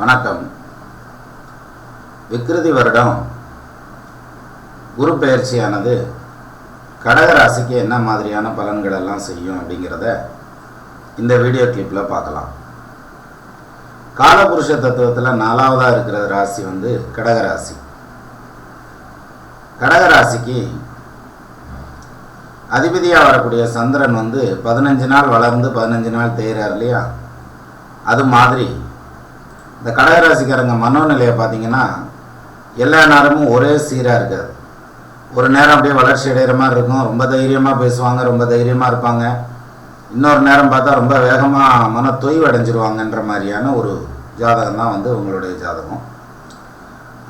வணக்கம். விக்கிருதி வருடம். குரு பயிற்சியானது கடக ராசிக்கு என்ன மாதிரியான பலன்கள் எல்லாம் செய்யும் அப்படிங்கிறத இந்த வீடியோ கிளிப்பில் பார்க்கலாம். காலபுருஷ தத்துவத்தில் நாலாவதாக இருக்கிற ராசி வந்து கடகராசி கடகராசிக்கு கடக ராசிக்கு அதிபதியாக வரக்கூடிய சந்திரன் வந்து பதினஞ்சு நாள் வளர்ந்து பதினஞ்சு நாள் தேய்றார் இல்லையா? அது மாதிரி இந்த கடகராசிக்காரங்க மனோநிலையை பார்த்தீங்கன்னா எல்லா நேரமும் ஒரே சீராக இருக்காது ஒரு நேரம் அப்படியே வளர்ச்சி அடைகிற மாதிரி இருக்கும். ரொம்ப தைரியமாக பேசுவாங்க ரொம்ப தைரியமாக இருப்பாங்க. இன்னொரு நேரம் பார்த்தா ரொம்ப வேகமாக மன தொய்வு அடைஞ்சிருவாங்கன்ற மாதிரியான ஒரு ஜாதகம் தான் வந்து உங்களுடைய ஜாதகம்.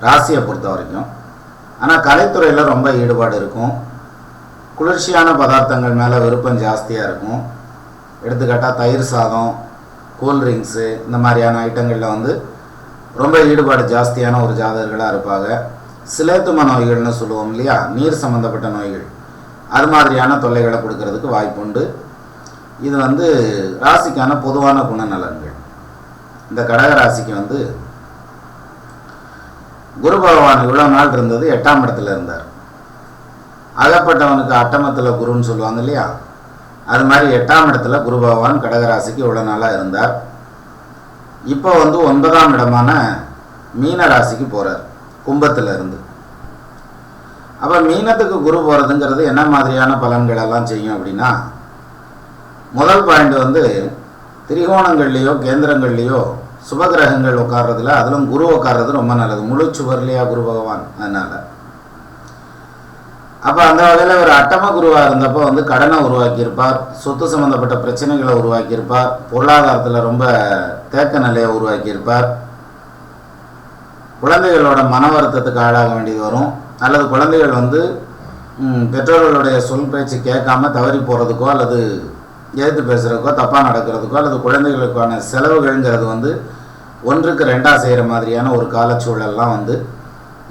ராசியை பொறுத்த வரைக்கும். ஆனால் கலைத்துறையில் ரொம்ப ஈடுபாடு இருக்கும். குளிர்ச்சியான பதார்த்தங்கள் மேலே விருப்பம் ஜாஸ்தியாக இருக்கும். எடுத்துக்காட்டால் தயிர் சாதம் கூல்ட்ரிங்க்ஸு இந்த மாதிரியான ஐட்டங்களில் வந்து ரொம்ப ஈடுபாடு ஜாஸ்தியான ஒரு ஜாதகர்களாக இருப்பாங்க. சிலேத்தும நோய்கள்னு சொல்லுவோம் இல்லையா? நீர் சம்மந்தப்பட்ட நோய்கள். அது மாதிரியான தொல்லைகளை கொடுக்கறதுக்கு வாய்ப்புண்டு. இது வந்து ராசிக்கான பொதுவான குணநலன்கள். இந்த கடக ராசிக்கு வந்து குரு பகவான் இவ்வளோ நாள் இருந்தது எட்டாம் இடத்துல இருந்தார். அகப்பட்டவனுக்கு அட்டமத்தில் குருன்னு சொல்லுவாங்க இல்லையா? அது மாதிரி எட்டாம் இடத்துல குரு பகவான் கடகராசிக்கு இவ்வளோ நாளாக இருந்தார். இப்போ வந்து ஒன்பதாம் இடமான மீன ராசிக்கு போகிறார் கும்பத்தில் இருந்து. அப்போ மீனத்துக்கு குரு போகிறதுங்கிறது என்ன மாதிரியான பலன்கள் எல்லாம் செய்யும் அப்படின்னா முதல் பாயிண்ட் வந்து திரிகோணங்கள்லேயோ கேந்திரங்கள்லேயோ சுபகிரகங்கள் உட்கார்றதுல அதிலும் குரு உட்கார்றது ரொம்ப நல்லது. முழு சுவர்லையா குரு பகவான் அதனால். அப்போ அந்த வகையில் ஒரு அட்டம குருவாக இருந்தப்போ வந்து கடனை உருவாக்கியிருப்பார் சொத்து சம்மந்தப்பட்ட பிரச்சனைகளை உருவாக்கியிருப்பார் பொருளாதாரத்தில் ரொம்ப தேக்க நிலையை உருவாக்கியிருப்பார். குழந்தைகளோட மன வருத்தத்துக்கு ஆளாக வேண்டியது வரும். அல்லது குழந்தைகள் வந்து பெற்றோர்களுடைய சொல் பேச்சு கேட்காம தவறி போகிறதுக்கோ அல்லது எதிர்த்து பேசுகிறதுக்கோ தப்பாக நடக்கிறதுக்கோ அல்லது குழந்தைகளுக்கான செலவுகள்ங்கிறது வந்து ஒன்றுக்கு ரெண்டாக செய்கிற மாதிரியான ஒரு காலச்சூழல்லாம் வந்து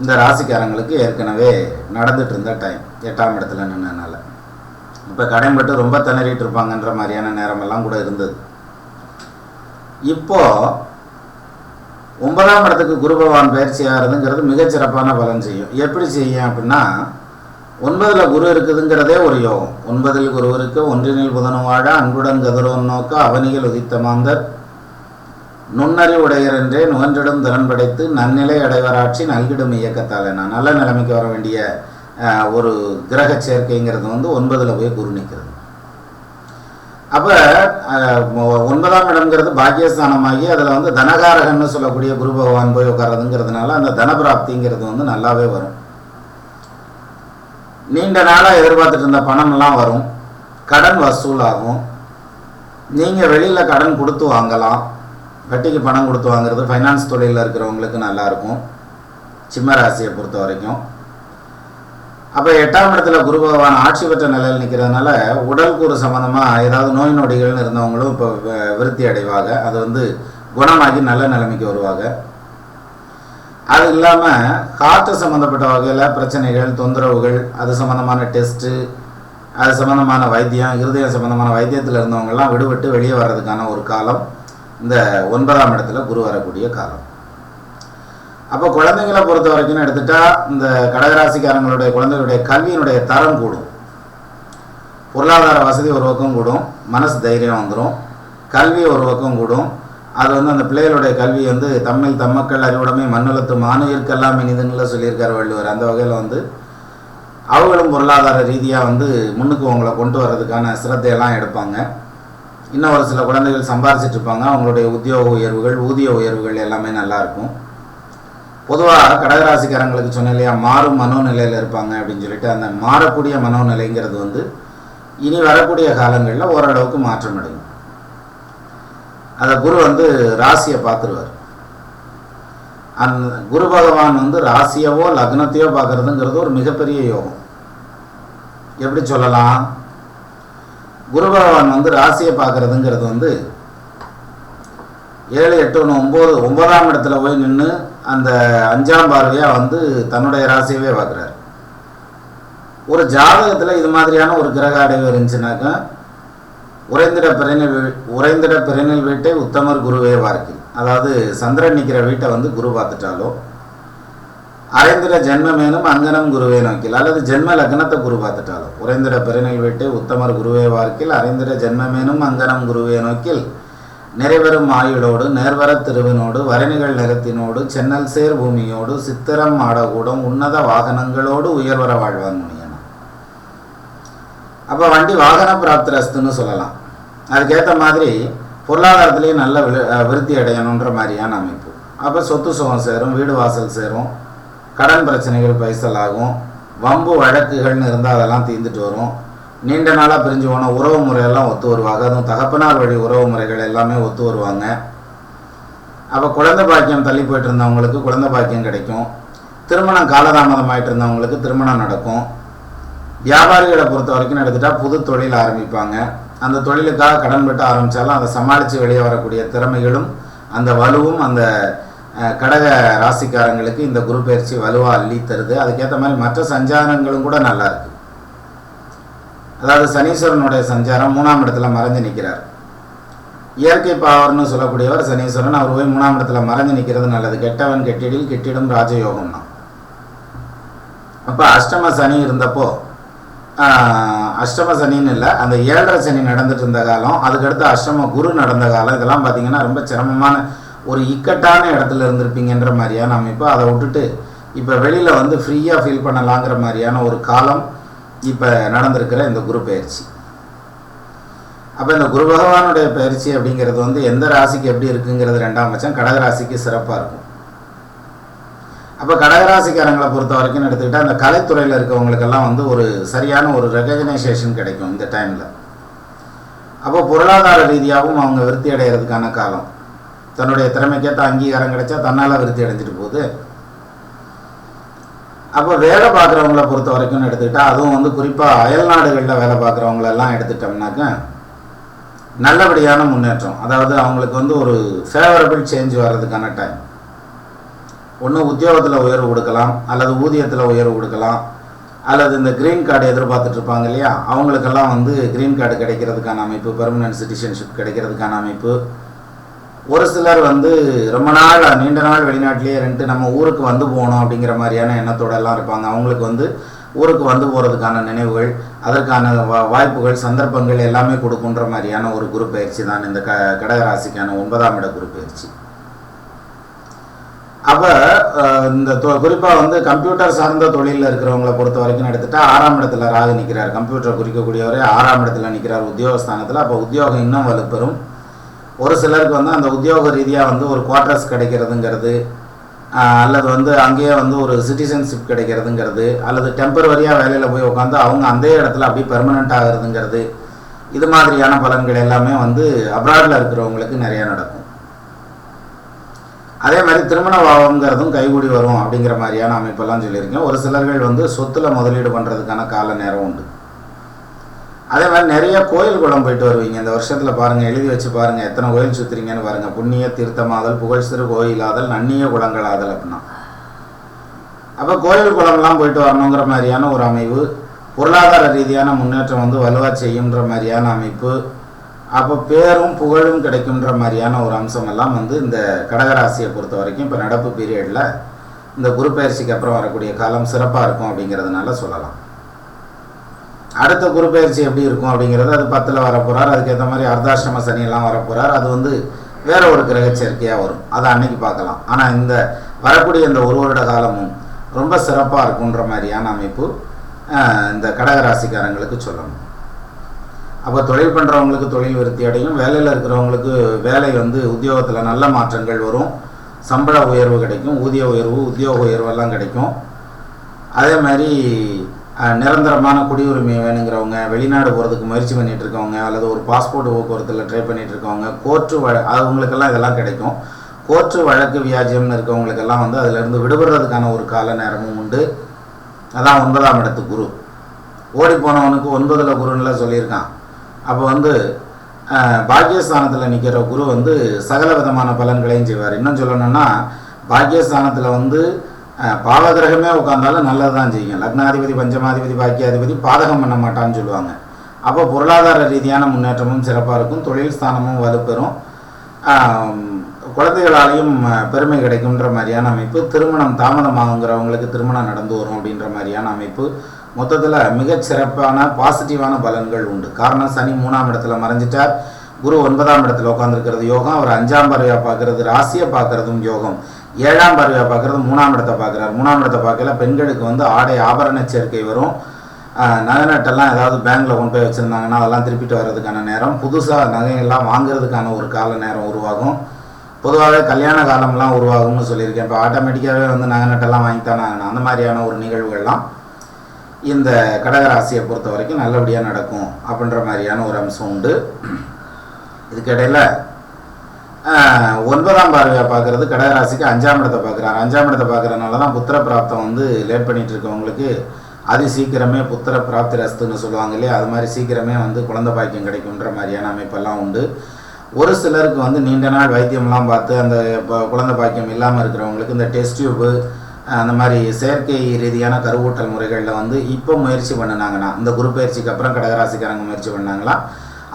இந்த ராசிக்காரங்களுக்கு ஏற்கனவே நடந்துட்டு இருந்த டைம் எட்டாம் இடத்துல நின்னனால. இப்போ கடைபட்டு ரொம்ப திணறிட்டு இருப்பாங்கன்ற மாதிரியான நேரமெல்லாம் கூட இருந்தது. இப்போ ஒன்பதாம் இடத்துக்கு குரு பகவான் பயிற்சி ஆகிறதுங்கிறது மிகச்சிறப்பான பலன் செய்யும். எப்படி செய்யும் அப்படின்னா ஒன்பதில் குரு இருக்குதுங்கிறதே ஒரு யோகம். ஒன்பதில் குரு இருக்கு ஒன்றினில் புதனும் வாழ அன்புடன் கதிரோன் நோக்க அவனிகள் உதித்த மாந்தர் நுண்ணறிவுடையர் என்றே நுகன்றிடும் திறன் படைத்து நன்னிலை அடைவராட்சி நல்கிடும் இயக்கத்தால். நான் நல்ல நிலைமைக்கு வர வேண்டிய ஒரு கிரக சேர்க்கைங்கிறது வந்து ஒன்பதில் போய் குரு நிற்கிறது அப்போ ஒன்பதாம் இடம்ங்கிறது பாக்கியஸ்தானமாகி அதில் வந்து தனகாரகன்னு சொல்லக்கூடிய குரு பகவான் போய் உட்கார்றதுங்கிறதுனால அந்த தனபிராப்திங்கிறது வந்து நல்லாவே வரும். நீண்ட நாளாக எதிர்பார்த்துட்டு இருந்த பணம்லாம் வரும். கடன் வசூலாகும். நீங்கள் வெளியில் கடன் கொடுத்து வாங்கலாம். வட்டிக்கு பணம் கொடுத்து வாங்குறது ஃபைனான்ஸ் தொழிலில் இருக்கிறவங்களுக்கு நல்லாயிருக்கும். சிம்ம ராசியை பொறுத்த வரைக்கும். அப்போ எட்டாம் இடத்துல குரு பகவான் ஆட்சி பெற்ற நிலையில் நிற்கிறதுனால உடல் கூறு சம்மந்தமாக ஏதாவது நோய் நொடிகள்னு இருந்தவங்களும் இப்போ விருத்தி அடைவாங்க. அது வந்து குணமாகி நல்ல நிலைமைக்கு வருவாங்க. அது இல்லாமல் காற்று சம்மந்தப்பட்ட வகையில் பிரச்சனைகள் தொந்தரவுகள் அது சம்மந்தமான டெஸ்ட்டு அது சம்மந்தமான வைத்தியம் இருதயம் சம்மந்தமான வைத்தியத்தில் இருந்தவங்கெல்லாம் விடுபட்டு வெளியே வர்றதுக்கான ஒரு காலம். இந்த ஒன்பதாம் இடத்துல குரு வரக்கூடிய காலம். அப்போ குழந்தைங்களை பொறுத்த வரைக்கும் எடுத்துட்டா இந்த கடகராசிக்காரங்களுடைய குழந்தைகளுடைய கல்வியினுடைய தரம் கூடும். பொருளாதார வசதி ஒரு பக்கம் கூடும் மனசு தைரியம் வந்துடும் கல்வி ஒரு பக்கம் கூடும். அது வந்து அந்த பிள்ளைகளுடைய கல்வி வந்து தம்மில் தம்மக்கள் அறிவுடைமை மண்ணுலத்து மானுயிர்க்கெல்லாம் இனிதுன்னு சொல்லியிருக்கார் வள்ளுவர். அந்த வகையில் வந்து அவங்களும் பொருளாதார ரீதியாக வந்து முன்னுக்கு உங்களை கொண்டு வர்றதுக்கான சிரத்தையெல்லாம் எடுப்பாங்க. இன்னும் ஒரு சில குழந்தைகள் சம்பாரிச்சிட்டு இருப்பாங்க. அவங்களுடைய உத்தியோக உயர்வுகள் ஊதிய உயர்வுகள் எல்லாமே நல்லா இருக்கும். பொதுவாக கடகராசிக்காரங்களுக்கு சொன்னேன் இல்லையா மாறும் மனோநிலையில் இருப்பாங்க அப்படின்னு சொல்லிட்டு அந்த மாறக்கூடிய மனோநிலைங்கிறது வந்து இனி வரக்கூடிய காலங்களில் ஓரளவுக்கு மாற்றம் அடையும். அதை குரு வந்து ராசியை பார்த்துருவார் அந்த குரு பகவான் வந்து ராசியவோ லக்னத்தையோ பார்க்கறதுங்கிறது ஒரு மிகப்பெரிய யோகம். எப்படி சொல்லலாம்? குரு பகவான் வந்து ராசியை பார்க்கறதுங்கிறது வந்து ஏழு எட்டு ஒன்று ஒம்பது ஒன்பதாம் இடத்துல போய் நின்று அந்த அஞ்சாம் பார்வையாக வந்து தன்னுடைய ராசியவே பார்க்குறாரு. ஒரு ஜாதகத்தில் இது மாதிரியான ஒரு கிரக அடைவு இருந்துச்சுனாக்கா உறைந்திட பிறனில் வீ- உறைந்திட பிறனில் வீட்டை உத்தமர் குருவே பார்க்கு. அதாவது சந்திரன் நிற்கிற வீட்டை வந்து குரு பார்த்துட்டாலோ அரைந்திர ஜென்மமேனும் அங்கனம் குருவே நோக்கில். அல்லது ஜென்ம லக்னத்தை குரு பார்த்துட்டாலோ உறைந்திர பெருநெல் வீட்டு உத்தமர் குருவே வார்க்கில் அரைந்திர ஜென்மமேனும் அங்கனம் குருவே நோக்கில். நிறைவரும் ஆயுளோடு நேர்வர திருவினோடு வரைநிகள் நிறத்தினோடு சென்னல் சேர் பூமியோடு சித்திரம் ஆடகூடம் உன்னத வாகனங்களோடு உயர்வர வாழ்வான் முனியனும் அப்போ வண்டி வாகன பிராப்திரஸ்துன்னு சொல்லலாம். அதுக்கேற்ற மாதிரி பொருளாதாரத்திலேயே நல்ல விருத்தி அடையணுன்ற மாதிரியான அமைப்பு. அப்போ சொத்து சுகம் சேரும் வீடு வாசல் சேரும் கடன் பிரச்சனைகள் பைசல் ஆகும் வம்பு வழக்குகள்னு இருந்தால் அதெல்லாம் தீர்ந்துட்டு வரும். நீண்ட நாளாக பிரிஞ்சு போன உறவு முறையெல்லாம் ஒத்து வருவாங்க. அதுவும் தகப்பனார் வழி உறவு முறைகள் எல்லாமே ஒத்து வருவாங்க. அப்போ குழந்தை பாக்கியம் தள்ளி போயிட்டு இருந்தவங்களுக்கு குழந்தை பாக்கியம் கிடைக்கும். திருமணம் காலதாமதம் ஆயிட்டு இருந்தவங்களுக்கு திருமணம் நடக்கும். வியாபாரிகளை பொறுத்த வரைக்கும் எடுத்துட்டா புது தொழில் ஆரம்பிப்பாங்க. அந்த தொழிலுக்காக கடன் பெற்று ஆரம்பித்தாலும் அதை சமாளித்து வெளியே வரக்கூடிய திறமைகளும் அந்த வலுவும் அந்த கடக ராசிக்காரங்களுக்கு இந்த குரு பயிற்சி வலுவாக அள்ளி தருது. அதுக்கேற்ற மாதிரி மற்ற சஞ்சாரங்களும் கூட நல்லா இருக்கு. அதாவது சனீஸ்வரனுடைய சஞ்சாரம் மூணாம் இடத்துல மறைஞ்சு நிற்கிறார் இயற்கை பாவர்னு சொல்லக்கூடியவர் சனீஸ்வரன் அவர் போய் மூணாம் இடத்துல மறைஞ்சு நிற்கிறது நல்லது. கெட்டவன் கெட்டிடில் கெட்டிடும் ராஜயோகம்னா அப்போ அஷ்டம சனி இருந்தப்போ அஷ்டம சனின்னு இல்லை அந்த ஏழரை சனி நடந்துட்டு இருந்த காலம் அதுக்கடுத்து அஷ்டம குரு நடந்த காலம் இதெல்லாம் பார்த்தீங்கன்னா ரொம்ப சிரமமான ஒரு இக்கட்டான இடத்துல இருந்திருப்பீங்கன்ற மாதிரியான அமைப்பு. அதை விட்டுட்டு இப்போ வெளியில் வந்து ஃப்ரீயாக ஃபீல் பண்ணலாங்கிற மாதிரியான ஒரு காலம் இப்போ நடந்திருக்கிற இந்த குரு பயிற்சி. அப்போ இந்த குரு பகவானுடைய பயிற்சி அப்படிங்கிறது வந்து எந்த ராசிக்கு எப்படி இருக்குங்கிறது ரெண்டாம் பட்சம். கடக ராசிக்கு சிறப்பாக இருக்கும். அப்போ கடகராசிக்காரங்களை பொறுத்த வரைக்கும் எடுத்துக்கிட்டால் அந்த கலைத்துறையில் இருக்கவங்களுக்கெல்லாம் வந்து ஒரு சரியான ஒரு ரெகக்னைசேஷன் கிடைக்கும் இந்த டைமில் அப்போ பொருளாதார ரீதியாகவும் அவங்க விருத்தி அடைகிறதுக்கான காலம். தன்னுடைய திறமைக்கேற்ற அங்கீகாரம் கிடைச்சா தன்னால் விருத்தி அடைஞ்சிட்டு போகுது. அப்போ வேலை பார்க்குறவங்கள பொறுத்த வரைக்கும் எடுத்துக்கிட்டால் அதுவும் வந்து குறிப்பாக அயல் நாடுகளில் வேலை பார்க்குறவங்களெல்லாம் எடுத்துட்டோம்னாக்க நல்லபடியான முன்னேற்றம். அதாவது அவங்களுக்கு வந்து ஒரு ஃபேவரபிள் சேஞ்ச் வர்றதுக்கான டைம் ஒன்று உத்தியோகத்தில் உயர்வு கொடுக்கலாம் அல்லது ஊதியத்தில் உயர்வு கொடுக்கலாம் அல்லது இந்த க்ரீன் கார்டு எதிர்பார்த்துட்டு இருப்பாங்க இல்லையா? அவங்களுக்கெல்லாம் வந்து க்ரீன் கார்டு கிடைக்கிறதுக்கான அமைப்பு பெர்மனன்ட் சிட்டிசன்ஷிப் கிடைக்கிறதுக்கான அமைப்பு ஒரு சிலர் வந்து ரொம்ப நாள் நீண்ட நாள் வெளிநாட்டிலேயே இருந்துட்டு நம்ம ஊருக்கு வந்து போகணும் அப்படிங்கிற மாதிரியான எண்ணத்தோட எல்லாம் இருப்பாங்க. அவங்களுக்கு வந்து ஊருக்கு வந்து போகிறதுக்கான நினைவுகள் அதற்கான வா வாய்ப்புகள் சந்தர்ப்பங்கள் எல்லாமே கொடுக்குன்ற மாதிரியான ஒரு குரு பயிற்சி தான் இந்த க கடகராசிக்கான ஒன்பதாம் இட குரு பயிற்சி அப்போ இந்த குறிப்பாக வந்து கம்ப்யூட்டர் சார்ந்த தொழிலில் இருக்கிறவங்கள பொறுத்த வரைக்கும் எடுத்துட்டா ஆறாம் இடத்துல ராகு நிற்கிறார் கம்ப்யூட்டர் குறிக்கக்கூடியவரே ஆறாம் இடத்துல நிற்கிறார் உத்தியோகஸ்தானத்தில். அப்போ உத்தியோகம் இன்னும் வலுப்பெறும். ஒரு சிலருக்கு வந்து அந்த உத்தியோக ரீதியாக வந்து ஒரு குவார்ட்டர்ஸ் கிடைக்கிறதுங்கிறது அல்லது வந்து அங்கேயே வந்து ஒரு சிட்டிசன்ஷிப் கிடைக்கிறதுங்கிறது அல்லது டெம்பரவரியாக வேலையில் போய் உட்காந்து அவங்க அந்த இடத்துல அப்படியே பெர்மனெண்ட் ஆகிறதுங்கிறது இது மாதிரியான பலன்கள் எல்லாமே வந்து அப்ராடில் இருக்கிறவங்களுக்கு நிறையா நடக்கும். அதே மாதிரி திருமண பாவங்கிறதும் கைகூடி வரும் அப்படிங்கிற மாதிரியான அமைப்பெல்லாம் சொல்லியிருக்கேன். ஒரு சிலர்கள் வந்து சொத்தில் முதலீடு பண்ணுறதுக்கான கால நேரம் உண்டு. அதே மாதிரி நிறைய கோயில் குளம் போயிட்டு வருவீங்க. இந்த வருஷத்தில் பாருங்கள் எழுதி வச்சு பாருங்கள் எத்தனை கோயில் சுற்றுறீங்கன்னு பாருங்கள் புண்ணிய தீர்த்தமாதல் புகழ் சிறு கோயிலாதல் நன்னிய குளங்களாதல் அப்படின்னா. அப்போ கோயில் குளம்லாம் போயிட்டு வரணுங்கிற மாதிரியான ஒரு அமைவு பொருளாதார ரீதியான முன்னேற்றம் வந்து வலுவாக செய்யுன்ற மாதிரியான அமைப்பு அப்போ பேரும் புகழும் கிடைக்குன்ற மாதிரியான ஒரு அம்சம் எல்லாம் வந்து இந்த கடகராசியை பொறுத்த வரைக்கும் இப்போ நடப்பு பீரியடில் இந்த குரு பயிற்சிக்கு அப்புறம் வரக்கூடிய காலம் சிறப்பாக இருக்கும் அப்படிங்கிறதுனால சொல்லலாம். அடுத்த குரு எப்படி இருக்கும் அப்படிங்கிறது அது பத்தில் வரப்போகிறார் அதுக்கேற்ற மாதிரி அர்த்தாசிரம சனியெல்லாம் வரப்போகிறார் அது வந்து வேற ஒரு கிரக சேர்க்கையாக வரும். அதை அன்னைக்கு பார்க்கலாம். ஆனால் இந்த வரக்கூடிய இந்த ஒரு வருட காலமும் ரொம்ப சிறப்பாக இருக்குன்ற மாதிரியான அமைப்பு இந்த கடகராசிக்காரங்களுக்கு சொல்லணும். அப்போ தொழில் பண்ணுறவங்களுக்கு தொழில் விருத்தி அடையும். வேலையில் இருக்கிறவங்களுக்கு வேலை வந்து உத்தியோகத்தில் நல்ல மாற்றங்கள் வரும். சம்பள உயர்வு கிடைக்கும். ஊதிய உயர்வு உத்தியோக உயர்வெல்லாம் கிடைக்கும். அதே மாதிரி நிரந்தரமான குடியுரிமை வேணுங்கிறவங்க வெளிநாடு போகிறதுக்கு முயற்சி பண்ணிட்டு இருக்கவங்க அல்லது ஒரு பாஸ்போர்ட் போக்குவரத்தில் ட்ரை பண்ணிட்டு இருக்கவங்க கோர்ட்டு வழ அவங்களுக்கெல்லாம் இதெல்லாம் கிடைக்கும். கோர்ட்டு வழக்கு வியாஜியம்னு இருக்கவங்களுக்கெல்லாம் வந்து அதிலிருந்து விடுபடுறதுக்கான ஒரு கால நேரமும் உண்டு. அதான் ஒன்பதாம் இடத்து குரு. ஓடி போனவனுக்கு ஒன்பதில் குருன்னுலாம் சொல்லியிருக்கான். அப்போ வந்து பாக்கியஸ்தானத்தில் நிற்கிற குரு வந்து சகல விதமான பலன்களையும் செய்வார். இன்னும் சொல்லணும்னா பாக்கியஸ்தானத்தில் வந்து பாவகிரகமே உட்காந்தாலும் நல்லது தான் செய்யும். லக்னாதிபதி பஞ்சமாதிபதி பாக்கியாதிபதி பாதகம் பண்ண மாட்டான்னு சொல்லுவாங்க. அப்போ பொருளாதார ரீதியான முன்னேற்றமும் சிறப்பாக இருக்கும். தொழில் ஸ்தானமும் வலுப்பெறும். குழந்தைகளாலையும் பெருமை கிடைக்குன்ற மாதிரியான அமைப்பு. திருமணம் தாமதமாகுங்கிறவங்களுக்கு திருமணம் நடந்து வரும் அப்படின்ற மாதிரியான அமைப்பு. மொத்தத்தில் மிகச் சிறப்பான பாசிட்டிவான பலன்கள் உண்டு. காரணம் சனி மூணாம் இடத்துல மறைஞ்சிட்டார். குரு ஒன்பதாம் இடத்துல உட்காந்துருக்கிறது யோகம். அவர் அஞ்சாம் பறவையாக பார்க்கறது ராசியை பார்க்கறதும் யோகம். ஏழாம் பார்வையை பார்க்குறது மூணாம் இடத்தை பார்க்குறாரு. மூணாம் இடத்தை பார்க்கல பெண்களுக்கு வந்து ஆடை ஆபரண சேர்க்கை வரும். நகைநட்டெல்லாம் ஏதாவது பேங்க்கில் கொண்டு போய் வச்சுருந்தாங்கன்னா அதெல்லாம் திருப்பிட்டு வர்றதுக்கான நேரம். புதுசாக நகையெல்லாம் வாங்குறதுக்கான ஒரு கால நேரம் உருவாகும். பொதுவாகவே கல்யாண காலம்லாம் உருவாகும்னு சொல்லியிருக்கேன். இப்போ ஆட்டோமேட்டிக்காகவே வந்து நகைநட்டெல்லாம் வாங்கித்தானே ஆகணும். அந்த மாதிரியான ஒரு நிகழ்வுகள்லாம் இந்த கடகராசியை பொறுத்த வரைக்கும் நல்லபடியாக நடக்கும் அப்படின்ற மாதிரியான ஒரு அம்சம் உண்டு. இதுக்கிடையில் ஒன்பதாம் பார்வையாக பார்க்குறது கடகராசிக்கு அஞ்சாம் இடத்தை பார்க்குறாரு. அஞ்சாம் இடத்தை பார்க்குறதுனால தான் புத்திர பிராப்தம் வந்து லேட் பண்ணிட்டு இருக்கவங்களுக்கு அது சீக்கிரமே புத்திர பிராப்தி ரஸ்துன்னு சொல்லுவாங்க இல்லையா? அது மாதிரி சீக்கிரமே வந்து குழந்தை பாக்கியம் கிடைக்குன்ற மாதிரியான அமைப்பெல்லாம் உண்டு. ஒரு சிலருக்கு வந்து நீண்ட நாள் வைத்தியம்லாம் பார்த்து அந்த குழந்தை பாக்கியம் இல்லாமல் இருக்கிறவங்களுக்கு இந்த டெஸ்ட் டியூப்பு அந்த மாதிரி செயற்கை ரீதியான கருவூட்டல் முறைகளில் வந்து இப்போ முயற்சி பண்ணினாங்கன்னா இந்த குரு பயிற்சிக்கு அப்புறம் கடகராசிக்காரங்க முயற்சி பண்ணாங்களா?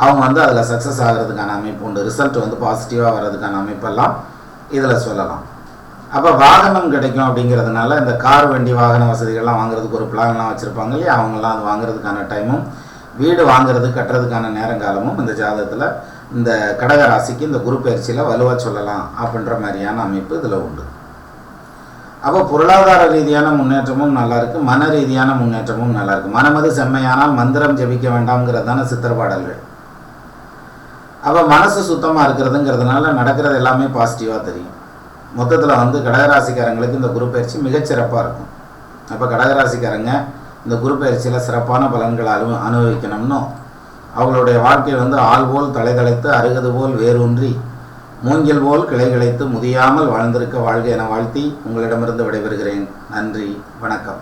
அவங்க வந்து அதில் சக்ஸஸ் ஆகிறதுக்கான அமைப்பு உண்டு. ரிசல்ட் வந்து பாசிட்டிவாக வர்றதுக்கான அமைப்பெல்லாம் இதில் சொல்லலாம். அப்போ வாகனம் கிடைக்கும் அப்படிங்கிறதுனால இந்த கார் வண்டி வாகன வசதிகள்லாம் வாங்குறதுக்கு ஒரு பிளான்லாம் வச்சுருப்பாங்க இல்லையா? அவங்களாம் அது வாங்குறதுக்கான டைமும் வீடு வாங்குறது கட்டுறதுக்கான நேரங்காலமும் இந்த ஜாதகத்தில் இந்த கடக ராசிக்கு இந்த குரு பயிற்சியில் வலுவாக சொல்லலாம் அப்படின்ற மாதிரியான அமைப்பு இதில் உண்டு. அப்போ பொருளாதார ரீதியான முன்னேற்றமும் நல்லா இருக்கு. மன ரீதியான முன்னேற்றமும் நல்லா இருக்கு. மனமது செம்மையானால் மந்திரம் ஜெபிக்க வேண்டாம்ங்கிறது தானே சித்திரப்பாடல்கள் அப்போ மனசு சுத்தமாக இருக்கிறதுங்கிறதுனால நடக்கிறது எல்லாமே பாசிட்டிவாக தெரியும். மொத்தத்தில் வந்து கடகராசிக்காரங்களுக்கு இந்த குரு பயிற்சி மிகச்சிறப்பாக இருக்கும். அப்போ கடகராசிக்காரங்க இந்த குரு பயிற்சியில் சிறப்பான பலன்களை அனு அனுபவிக்கணும்னும் அவங்களுடைய வாழ்க்கை வந்து ஆள் போல் தலை தலைத்து அருகது போல் வேரூன்றி மூங்கில் போல் கிளை கிளைத்து முதியாமல் வாழ்ந்திருக்க வாழ்க என வாழ்த்தி உங்களிடமிருந்து விடைபெறுகிறேன். நன்றி வணக்கம்.